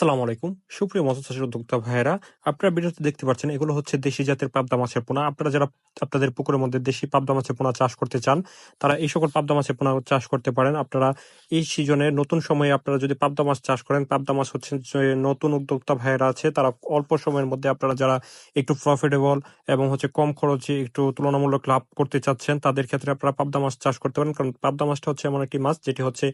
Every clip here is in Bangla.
আসসালামু আলাইকুম। সুপ্রিয় মৎস্য চাষের উদ্যোক্তা ভাইয়েরা, আপনারা ভিডিওতে দেখতে পাচ্ছেন, এগুলো হচ্ছে দেশি জাতের পাবদা মাছের পোনা। আপনারা যারা আপনাদের পুকুরের মধ্যে দেশি পাবদা মাছের পোনা চাষ করতে চান, তারা এই সকল পাবদা মাছের পোনা চাষ করতে পারেন। আপনারা এই সিজনে নতুন সময়ে আপনারা যদি পাবদা মাছ চাষ করেন, পাবদা মাছ হচ্ছে নতুন উদ্যোক্তা ভাইয়েরা আছে, তারা অল্প সময়ের মধ্যে আপনারা যারা একটু প্রফিটেবল এবং হচ্ছে কম খরচে একটু তুলনামূলক লাভ করতে চাচ্ছেন, তাদের ক্ষেত্রে আপনারা পাবদা মাছ চাষ করতে পারেন। কারণ পাবদা মাছটা হচ্ছে এমন একটি মাছ, যেটি হচ্ছে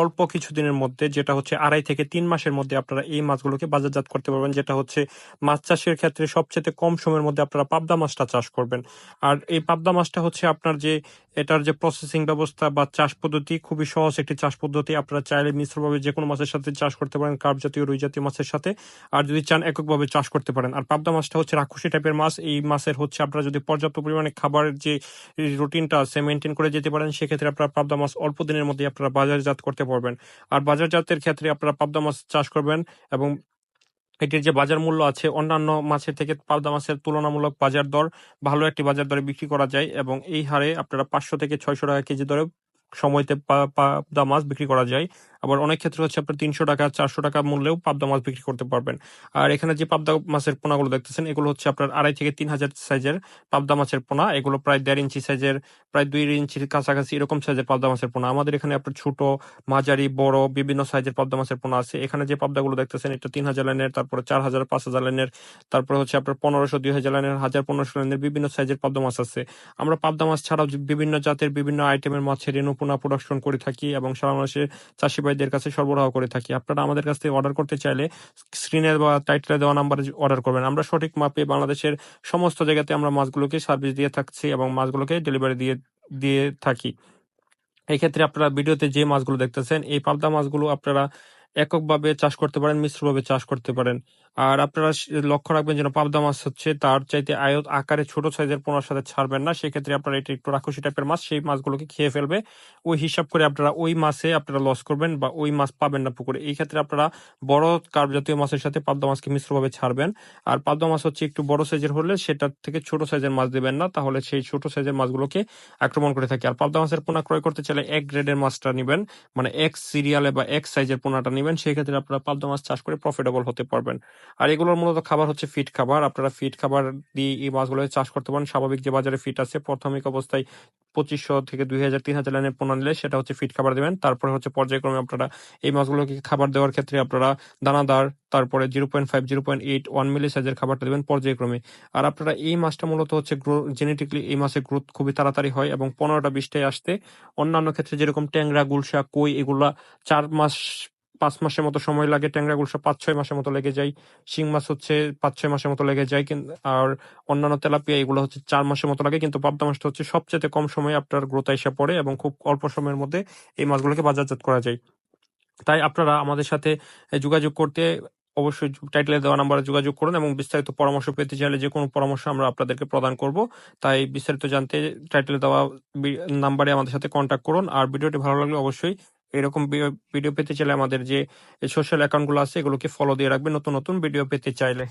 অল্প কিছুদিনের মধ্যে, যেটা হচ্ছে আড়াই থেকে তিন মাসের মধ্যে আপনারা এই মাছগুলোকে বাজারজাত করতে পারবেন, যেটা হচ্ছে মাছ চাষের ক্ষেত্রে সবচেয়ে কম সময়ের মধ্যে আপনারা পাবদা মাছটা চাষ করবেন। আর এই পাবদা মাছটা হচ্ছে আপনার যে, এটার যে প্রসেসিং ব্যবস্থা বা চাষ পদ্ধতি, খুবই সহজ একটি চাষ পদ্ধতি। আপনারা চাইলে মিশ্রভাবে যে কোনো মাছের সাথে চাষ করতে পারেন, কার্প জাতীয়, রুই জাতীয় মাছের সাথে। আর যদি চান এককভাবে চাষ করতে পারেন। আর পাবদা মাছটা হচ্ছে রাক্ষসী টাইপের মাছ। এই মাছের হচ্ছে আপনারা যদি পর্যাপ্ত পরিমাণে খাবারের যে রুটিনটা আছে মেনটেন করে যেতে পারেন, সেক্ষেত্রে আপনারা পাবদা মাছ অল্প দিনের মধ্যে আপনারা বাজারজাত করতে পারবেন। আর বাজারজাতের ক্ষেত্রে আপনারা পাবদা মাছ চাষ করবেন এবং এটির যে বাজার মূল্য আছে, অন্যান্য মাছের থেকে পাবদা মাছের তুলনামূলক বাজার দর ভালো একটি বাজার দরে বিক্রি করা যায় এবং এই হারে আপনারা পাঁচশো থেকে ছয়শো টাকা কেজি দরে সময়তে পাবদা মাছ বিক্রি করা যায়। আবার অনেক ক্ষেত্রে হচ্ছে আপনার তিনশো টাকা, চারশো টাকা মূল্যেও পাবদা মাছ বিক্রি করতে পারবেন। আর এখানে যে পাবদা মাছের পোনাগুলো দেখতেছেন, এগুলো হচ্ছে আপনার আড়াই থেকে তিন হাজার সাইজের পাবদা মাছের পোনা। এগুলো প্রায় দেড় ইঞ্চি সাইজের, প্রায় দুই ইঞ্চির কাছাকাছি এরকম সাইজের পাবদা মাছের পোনা। আমাদের এখানে আপনার ছোট, মাঝারি, বড় বিভিন্ন সাইজের পাবদা মাছের পোনা আছে। এখানে যে পাবদাগুলো দেখতেছেন, এটা তিন হাজার লাইনের, তারপরে চার হাজার, পাঁচ হাজার লাইনের, তারপরে হচ্ছে আপনার পনেরোশো, দুই হাজার লাইনের, হাজার পনেরোশো লাইনের বিভিন্ন সাইজের পাবদা মাছ আছে। আমরা পাবদা মাছ ছাড়াও বিভিন্ন জাতের বিভিন্ন আইটেমের মাছের রেণু পোনা প্রোডাকশন করে থাকি এবং সারা মানুষের চাষি ভাইদের কাছে সরবরাহ করে থাকি। আপনারা আমাদের কাছ থেকে অর্ডার করতে চাইলে স্ক্রিনে বা টাইটেলে দেওয়া নাম্বারে অর্ডার করবেন। আমরা সঠিক মাপে বাংলাদেশের সমস্ত জায়গাতে আমরা মাছগুলোকে সার্ভিস দিয়ে থাকছি এবং মাছগুলোকে ডেলিভারি দিয়ে দিয়ে থাকি। এক্ষেত্রে আপনারা ভিডিওতে যে মাছগুলো দেখতেছেন, এই পাবদা মাছগুলো আপনারা এককভাবে চাষ করতে পারেন, মিশ্রভাবে চাষ করতে পারেন। আর আপনারা লক্ষ্য রাখবেন যেন পাবদা মাছ হচ্ছে তার চাইতে আয়ত আকারে ছোট সাইজের পোনার সাথে ছাড়বেন না। সেক্ষেত্রে আপনারা এটা একটু রাক্ষসী টাইপের মাছ, সেই মাছগুলোকে খেয়ে ফেলবে। ওই হিসাব করে আপনারা ওই মাছে আপনারা লস করবেন বা ওই মাছ পাবেন না পুকুরে। এই ক্ষেত্রে আপনারা বড় কার্প জাতীয় মাছের সাথে পাবদা মাছকে মিশ্রভাবে ছাড়বেন। আর পাবদা মাছ হচ্ছে একটু বড় সাইজের হলে সেটার থেকে ছোট সাইজের মাছ দেবেন না, তাহলে সেই ছোট সাইজের মাছগুলোকে আক্রমণ করে থাকে। আর পাবদা মাছের পোনা ক্রয় করতে চাইলে এক গ্রেডের মাছটা নেবেন। মানে এক সিরিয়ালে বা এক সাইজের পোনাটা নেবেন সেই ক্ষেত্রে আপনারা পাবদা মাছ চাষ করে প্রফিটেবল হতে পারবেন। আর এগুলোর মূলত খাবার হচ্ছে ফিট খাবার। আপনারা ফিট খাবার দিয়ে এই মাছগুলো চাষ করতে পারেন। স্বাভাবিক যে বাজারে ফিট আছে, প্রাথমিক অবস্থায় পঁচিশশো থেকে দুই হাজার, তিন হাজার লাইনের পোনা নিলে সেটা হচ্ছে ফিট খাবার দেবেন। তারপরে হচ্ছে পর্যায়ক্রমে আপনারা এই মাছগুলোকে খাবার দেওয়ার ক্ষেত্রে আপনারা দানাদার, তারপরে zero point five zero point eight one milli সাইজের খাবারটা দেবেন পর্যায়ক্রমে। আর আপনারা এই মাছটা মূলত হচ্ছে জেনেটিকলি এই মাছের গ্রোথ খুবই তাড়াতাড়ি হয় এবং পনেরোটা বিশটায় আসতে অন্যান্য ক্ষেত্রে যেরকম ট্যাংরা, গুলশা, কই, এগুলা চার মাস পাঁচ মাসের মতো সময় লাগে, ট্যাংরা গুলশা পাঁচ, ছয় মাসের মতো লেগে যায়। শিং মাছ হচ্ছে পাঁচ, ছয় মাসের মতো লেগে যায় আর অন্যান্য তেলাপিয়া এগুলো হচ্ছে চার মাসের মতো লাগে, কিন্তু পাবদা মাছটা হচ্ছে সবচেয়ে কম সময়ে আপনার গ্রোথ এসে পড়ে এবং খুব অল্প সময়ের মধ্যে এই মাছগুলোকে বাজারজাত করা যায়। তাই আপনারা আমাদের সাথে যোগাযোগ করতে অবশ্যই টাইটেলে দেওয়া নাম্বারে যোগাযোগ করুন এবং বিস্তারিত পরামর্শ পেতে চাইলে যে কোনো পরামর্শ আমরা আপনাদেরকে প্রদান করব। তাই বিস্তারিত জানতে টাইটেলে দেওয়া নাম্বারে আমাদের সাথে কন্ট্যাক্ট করুন। আর ভিডিওটি ভালো লাগলে অবশ্যই এরকম ভিডিও পেতে চাইলে আমাদের যে সোশ্যাল অ্যাকাউন্টগুলো আছে, এগুলোকে ফলো দিয়ে রাখবেন। নতুন নতুন ভিডিও পেতে চাইলে।